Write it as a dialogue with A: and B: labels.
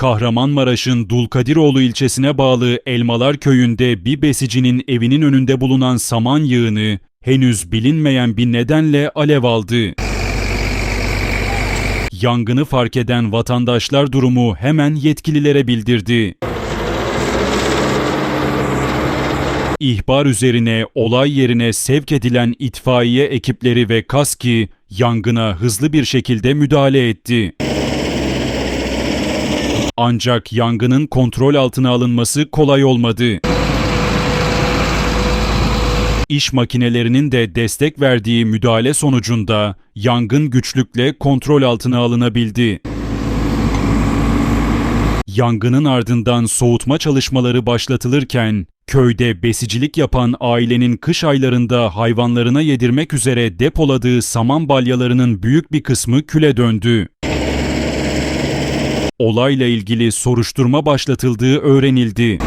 A: Kahramanmaraş'ın Dulkadiroğlu ilçesine bağlı Elmalar köyünde bir besicinin evinin önünde bulunan saman yığını henüz bilinmeyen bir nedenle alev aldı. Yangını fark eden vatandaşlar durumu hemen yetkililere bildirdi. İhbar üzerine olay yerine sevk edilen itfaiye ekipleri ve KASKİ yangına hızlı bir şekilde müdahale etti. Ancak yangının kontrol altına alınması kolay olmadı. İş makinelerinin de destek verdiği müdahale sonucunda yangın güçlükle kontrol altına alınabildi. Yangının ardından soğutma çalışmaları başlatılırken köyde besicilik yapan ailenin kış aylarında hayvanlarına yedirmek üzere depoladığı saman balyalarının büyük bir kısmı küle döndü. Olayla ilgili soruşturma başlatıldığı öğrenildi.